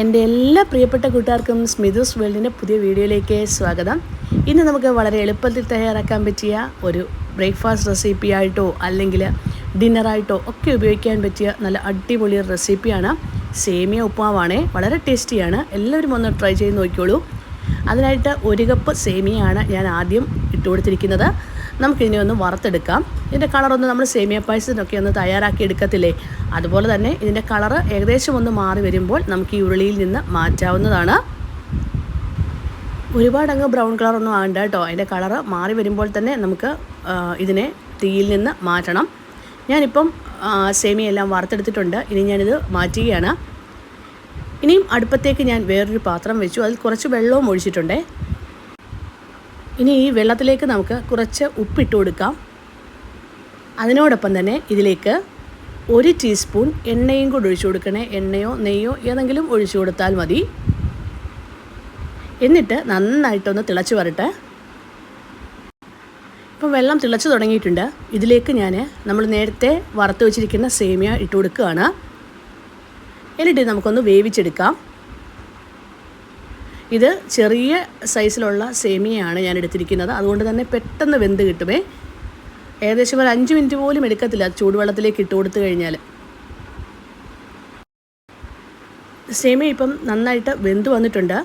എന്റെ എല്ലാ പ്രിയപ്പെട്ട കൂട്ടുകാർക്കും സ്മിതുസ് വേൾഡിന്റെ പുതിയ വീഡിയോയിലേക്ക് സ്വാഗതം. ഇന്ന് നമുക്ക് വളരെ എളുപ്പത്തിൽ തയ്യാറാക്കാൻ പറ്റിയ ഒരു ബ്രേക്ക്ഫാസ്റ്റ് റെസിപ്പി ആയിട്ടോ അല്ലെങ്കിൽ ഡിന്നറായിട്ടോ ഒക്കെ ഉപയോഗിക്കാൻ പറ്റിയ നല്ല അടിപൊളി റെസിപ്പിയാണ്. സേമിയ ഉപ്പാവാണ് വളരെ ടേസ്റ്റിയാണ്. എല്ലാവരും ഒന്ന് ട്രൈ ചെയ്ത് നോക്കിയോളൂ അതിനായിട്ട് ഒരു കപ്പ് സേമിയയാണ് ഞാൻ ആദ്യം ഇട്ട് കൊടുത്തിരിക്കുന്നത്. നമുക്കിതിനെ ഒന്ന് വറുത്തെടുക്കാം. ഇതിന്റെ കളറൊന്ന് നമ്മൾ സേമിയ പായസത്തിനൊക്കെ ഒന്ന് തയ്യാറാക്കി എടുക്കത്തില്ലേ? അതുപോലെ തന്നെ ഇതിന്റെ കളറ് ഏകദേശം ഒന്ന് മാറി വരുമ്പോൾ നമുക്ക് ഈ ഉരുളിയിൽ നിന്ന് മാറ്റാവുന്നതാണ്. ഒരുപാടങ്ങ് ബ്രൗൺ കളറൊന്നും ആകണ്ട കേട്ടോ. അതിന്റെ കളറ് മാറി വരുമ്പോൾ തന്നെ നമുക്ക് ഇതിനെ തീയിൽ നിന്ന് മാറ്റണം. ഞാനിപ്പം സേമിയെല്ലാം വറുത്തെടുത്തിട്ടുണ്ട്. ഇനി ഞാനിത് മാറ്റുകയാണ്. ഇനിയും അടുപ്പത്തേക്ക് ഞാൻ വേറൊരു പാത്രം വെച്ചു. അതിൽ കുറച്ച് വെള്ളവും ഒഴിച്ചിട്ടുണ്ടേ. ഇനി ഈ വെള്ളത്തിലേക്ക് നമുക്ക് കുറച്ച് ഉപ്പിട്ട് കൊടുക്കാം. അതിനോടൊപ്പം തന്നെ ഇതിലേക്ക് ഒരു ടീസ്പൂൺ എണ്ണയും കൂടി ഒഴിച്ചു കൊടുക്കണേ. എണ്ണയോ നെയ്യോ ഏതെങ്കിലും ഒഴിച്ചു കൊടുത്താൽ മതി. എന്നിട്ട് നന്നായിട്ടൊന്ന് തിളച്ച് വരട്ടെ. ഇപ്പം വെള്ളം തിളച്ച് തുടങ്ങിയിട്ടുണ്ട്. ഇതിലേക്ക് ഞാൻ നമ്മൾ നേരത്തെ വറുത്ത് വെച്ചിരിക്കുന്ന സേമിയ ഇട്ട് കൊടുക്കുകയാണ്. എന്നിട്ട് നമുക്കൊന്ന് വേവിച്ചെടുക്കാം. ഇത് ചെറിയ സൈസിലുള്ള സേമിയയാണ് ഞാൻ എടുത്തിരിക്കുന്നത്. അതുകൊണ്ട് തന്നെ പെട്ടെന്ന് വെന്ത് കിട്ടുമേ. ഏകദേശം ഒരു അഞ്ച് മിനിറ്റ് പോലും എടുക്കത്തില്ല ചൂടുവെള്ളത്തിലേക്ക് ഇട്ട് കൊടുത്തു കഴിഞ്ഞാൽ സേമിയ ഇപ്പം നന്നായിട്ട് വെന്ത് വന്നിട്ടുണ്ട്.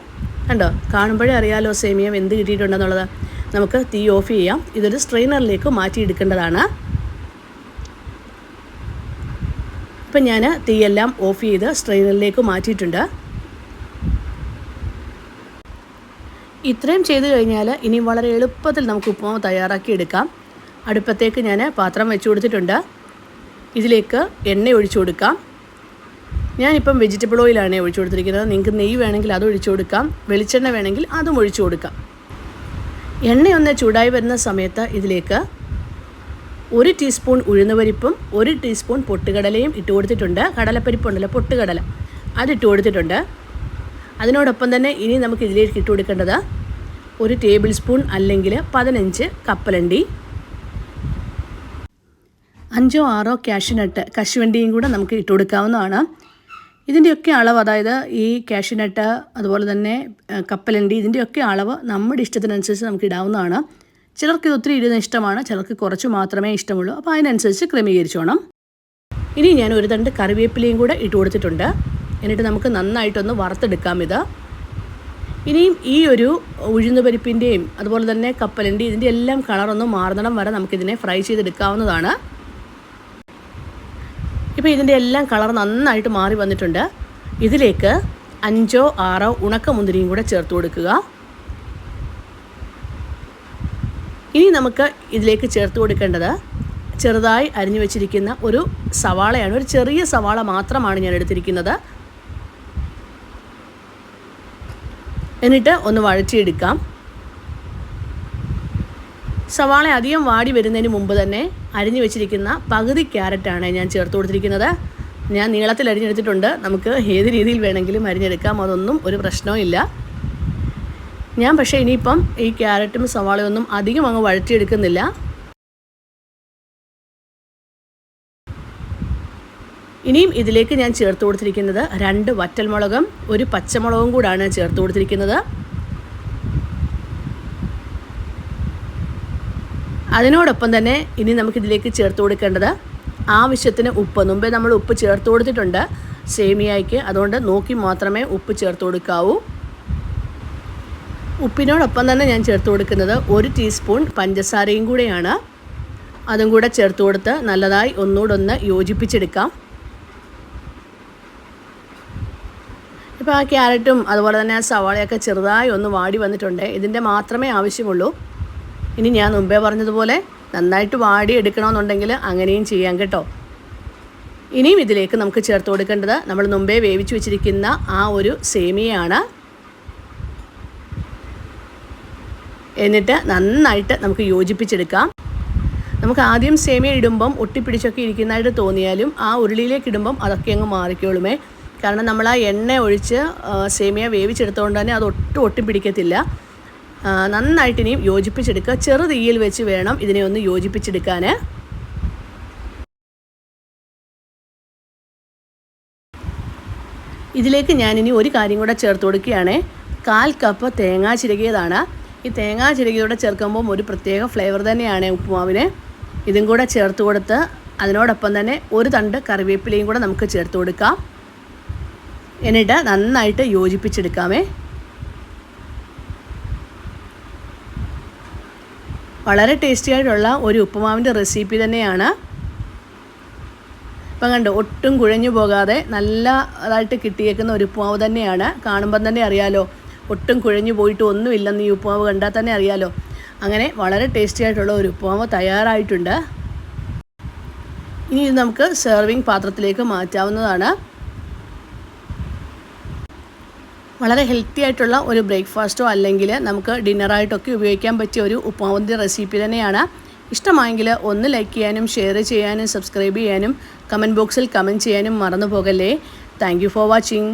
കണ്ടോ? കാണുമ്പോഴേ അറിയാലോ സേമിയ വെന്ത് കിട്ടിയിട്ടുണ്ടെന്നുള്ളത്. നമുക്ക് തീ ഓഫ് ചെയ്യാം. ഇതൊരു സ്ട്രെയിനറിലേക്ക് മാറ്റിയെടുക്കേണ്ടതാണ് ഇപ്പം ഞാൻ തീയെല്ലാം ഓഫ് ചെയ്ത് സ്ട്രെയിനറിലേക്ക് മാറ്റിയിട്ടുണ്ട്. ഇത്രയും ചെയ്ത് കഴിഞ്ഞാൽ ഇനി വളരെ എളുപ്പത്തിൽ നമുക്ക് ഉപ്പുമാവ് തയ്യാറാക്കി എടുക്കാം. അടുപ്പത്തേക്ക് ഞാൻ പാത്രം വെച്ച് കൊടുത്തിട്ടുണ്ട്. ഇതിലേക്ക് എണ്ണ ഒഴിച്ചു കൊടുക്കാം. ഞാനിപ്പം വെജിറ്റബിൾ ഓയിലാണ് ഒഴിച്ചു കൊടുത്തിരിക്കുന്നത്. നിങ്ങൾക്ക് നെയ്യ് വേണമെങ്കിൽ അത് ഒഴിച്ചു കൊടുക്കാം. വെളിച്ചെണ്ണ വേണമെങ്കിൽ അതും ഒഴിച്ചു കൊടുക്കാം. എണ്ണയൊന്ന് ചൂടായി വരുന്ന സമയത്ത് ഇതിലേക്ക് ഒരു ടീസ്പൂൺ ഉഴുന്നുപരിപ്പും ഒരു ടീസ്പൂൺ പൊട്ടുകടലയും ഇട്ട് കൊടുത്തിട്ടുണ്ട്. കടലപ്പരിപ്പുണ്ടല്ലോ പൊട്ടുകടല. അതിട്ട് കൊടുത്തിട്ടുണ്ട്. അതിനോടൊപ്പം തന്നെ ഇനി നമുക്ക് ഇതിലേക്ക് ഇട്ട് കൊടുക്കേണ്ടത് ഒരു ടേബിൾ സ്പൂൺ അല്ലെങ്കിൽ പതിനഞ്ച് കപ്പലണ്ടി. അഞ്ചോ ആറോ കാഷ്യൂനട്ട് കശുവണ്ടിയും കൂടെ നമുക്ക് ഇട്ട് കൊടുക്കാവുന്നതാണ്. ഇതിന്റെയൊക്കെ അളവ് അതായത് ഈ കാഷ്യൂനട്ട് അതുപോലെ തന്നെ കപ്പലണ്ടി ഇതിന്റെയൊക്കെ അളവ് നമ്മുടെ ഇഷ്ടത്തിനനുസരിച്ച് നമുക്ക് ഇടാവുന്നതാണ്. ചിലർക്ക് ഇത് ഒത്തിരി ഇടുന്ന ഇഷ്ടമാണ് ചിലർക്ക് കുറച്ച് മാത്രമേ ഇഷ്ടമുള്ളൂ. അപ്പോൾ അതിനനുസരിച്ച് ക്രമീകരിച്ചോണം. ഇനി ഞാൻ ഒരു തണ്ട് കറിവേപ്പിലയും കൂടെ ഇട്ട് കൊടുത്തിട്ടുണ്ട്. എന്നിട്ട് നമുക്ക് നന്നായിട്ടൊന്ന് വറുത്തെടുക്കാം ഇത്. ഇനിയും ഈ ഒരു ഉഴുന്നുപരിപ്പിന്റെയും അതുപോലെ തന്നെ കപ്പലണ്ടി ഇതിന്റെ എല്ലാം കളറൊന്നും മാറുന്നിടം വരെ നമുക്കിതിനെ ഫ്രൈ ചെയ്തെടുക്കാവുന്നതാണ്. ഇപ്പോൾ ഇതിന്റെ എല്ലാം കളർ നന്നായിട്ട് മാറി വന്നിട്ടുണ്ട്. ഇതിലേക്ക് അഞ്ചോ ആറോ ഉണക്കമുന്തിരിയും കൂടെ ചേർത്ത് കൊടുക്കുക. ഇനി നമുക്ക് ഇതിലേക്ക് ചേർത്ത് കൊടുക്കേണ്ടത് ചെറുതായി അരിഞ്ഞു വെച്ചിരിക്കുന്ന ഒരു സവാളയാണ്. ഒരു ചെറിയ സവാള മാത്രമാണ് ഞാൻ എടുത്തിരിക്കുന്നത്. എന്നിട്ട് ഒന്ന് വഴറ്റിയെടുക്കാം. സവാള അധികം വാടി വരുന്നതിന് മുമ്പ് തന്നെ അരിഞ്ഞു വെച്ചിരിക്കുന്ന പകുതി ക്യാരറ്റാണ് ഞാൻ ചേർത്ത് കൊടുത്തിരിക്കുന്നത്. ഞാൻ നീളത്തിൽ അരിഞ്ഞെടുത്തിട്ടുണ്ട്. നമുക്ക് ഏത് രീതിയിൽ വേണമെങ്കിലും അരിഞ്ഞെടുക്കാം. അതൊന്നും ഒരു പ്രശ്നവും ഇല്ല. ഞാൻ പക്ഷേ ഇനിയിപ്പം ഈ ക്യാരറ്റും സവാളയൊന്നും അധികം അങ്ങ് വഴറ്റിയെടുക്കുന്നില്ല. ഇനിയും ഇതിലേക്ക് ഞാൻ ചേർത്ത് കൊടുത്തിരിക്കുന്നത് രണ്ട് വറ്റൽമുളകും ഒരു പച്ചമുളകും കൂടാണ് ചേർത്ത് കൊടുത്തിരിക്കുന്നത്. അതിനോടൊപ്പം തന്നെ ഇനി നമുക്കിതിലേക്ക് ചേർത്ത് കൊടുക്കേണ്ടത് ആവശ്യത്തിന് ഉപ്പ്. മുമ്പേ നമ്മൾ ഉപ്പ് ചേർത്ത് കൊടുത്തിട്ടുണ്ട് സേമിയയ്ക്ക്. അതുകൊണ്ട് നോക്കി മാത്രമേ ഉപ്പ് ചേർത്ത് കൊടുക്കാവൂ. ഉപ്പിനോടൊപ്പം തന്നെ ഞാൻ ചേർത്ത് കൊടുക്കുന്നത് ഒരു ടീസ്പൂൺ പഞ്ചസാരയും കൂടെയാണ്. അതും കൂടെ ചേർത്ത് കൊടുത്ത് നല്ലതായി ഒന്നുകൂടെ ഒന്ന് യോജിപ്പിച്ചെടുക്കാം. ഇപ്പോൾ ആ ക്യാരറ്റും അതുപോലെ തന്നെ ആ സവാളയൊക്കെ ചെറുതായി ഒന്ന് വാടി വന്നിട്ടുണ്ട്. ഇതിന്റെ മാത്രമേ ആവശ്യമുള്ളൂ. ഇനി ഞാൻ മുമ്പേ പറഞ്ഞതുപോലെ നന്നായിട്ട് വാടി എടുക്കണമെന്നുണ്ടെങ്കിൽ അങ്ങനെയും ചെയ്യാം കേട്ടോ. ഇനിയും ഇതിലേക്ക് നമുക്ക് ചേർത്ത് കൊടുക്കേണ്ടത് നമ്മൾ മുമ്പേ വേവിച്ചു വെച്ചിരിക്കുന്ന ആ ഒരു സേമിയാണ് എന്നിട്ട് നന്നായിട്ട് നമുക്ക് യോജിപ്പിച്ചെടുക്കാം. നമുക്ക് ആദ്യം സേമിയ ഇടുമ്പം ഒട്ടിപ്പിടിച്ചൊക്കെ ഇരിക്കുന്നതായിട്ട് തോന്നിയാലും ആ ഉരുളിയിലേക്ക് ഇടുമ്പം അതൊക്കെ അങ്ങ് മാറിക്കോളുമേ. കാരണം നമ്മൾ ആ എണ്ണ ഒഴിച്ച് സേമിയ വേവിച്ചെടുത്തുകൊണ്ട് തന്നെ അത് ഒട്ടും ഒട്ടിപ്പിടിക്കത്തില്ല പിടിക്കത്തില്ല. നന്നായിട്ട് ഇനിയും യോജിപ്പിച്ചെടുക്കുക. ചെറു തീയിൽ വെച്ച് വേണം ഇതിനെ ഒന്ന് യോജിപ്പിച്ചെടുക്കാൻ ഇതിലേക്ക് ഞാനിനി ഒരു കാര്യം കൂടെ ചേർത്ത് കൊടുക്കുകയാണ്. കാൽ കപ്പ് തേങ്ങാ ചിരകിയതാണ്. ഈ തേങ്ങാ ചിരകിയോടെ ചേർക്കുമ്പോൾ ഒരു പ്രത്യേക ഫ്ലേവർ തന്നെയാണ് ഉപ്പുമാവിന്. ഇതും കൂടെ ചേർത്ത് കൊടുത്ത് അതിനോടൊപ്പം തന്നെ ഒരു തണ്ട് കറിവേപ്പിലയും കൂടെ നമുക്ക് ചേർത്ത് കൊടുക്കാം. എന്നിട്ട് നന്നായിട്ട് യോജിപ്പിച്ചെടുക്കാമേ. വളരെ ടേസ്റ്റി ആയിട്ടുള്ള ഒരു ഉപ്പുമാവിന്റെ റെസിപ്പി തന്നെയാണ്. ഇപ്പം കണ്ടു ഒട്ടും കുഴഞ്ഞു പോകാതെ നല്ല അതായിട്ട് കിട്ടിയേക്കുന്ന ഒരു ഉപ്പുമാവ് തന്നെയാണ്. കാണുമ്പം തന്നെ അറിയാലോ ഒട്ടും കുഴഞ്ഞു പോയിട്ട് ഒന്നുമില്ലെന്ന് ഈ ഉപ്പുമാവ് കണ്ടാൽ തന്നെ അറിയാലോ. അങ്ങനെ വളരെ ടേസ്റ്റി ആയിട്ടുള്ള ഒരു ഉപ്പുമാവ് തയ്യാറായിട്ടുണ്ട്. ഇനി ഇത് നമുക്ക് സെർവിങ് പാത്രത്തിലേക്ക് മാറ്റാവുന്നതാണ്. വളരെ ഹെൽത്തി ആയിട്ടുള്ള ഒരു ബ്രേക്ക്ഫാസ്റ്റോ അല്ലെങ്കിൽ നമുക്ക് ഡിന്നറായിട്ടൊക്കെ ഉപയോഗിക്കാൻ പറ്റിയ ഒരു ഉപ്പാവന്തി റെസിപ്പി തന്നെയാണ്. ഇഷ്ടമായെങ്കിൽ ഒന്ന് ലൈക്ക് ചെയ്യാനും ഷെയർ ചെയ്യാനും സബ്സ്ക്രൈബ് ചെയ്യാനും കമന്റ് ബോക്സിൽ കമന്റ് ചെയ്യാനും മറന്നു പോകല്ലേ താങ്ക് ഫോർ വാച്ചിങ്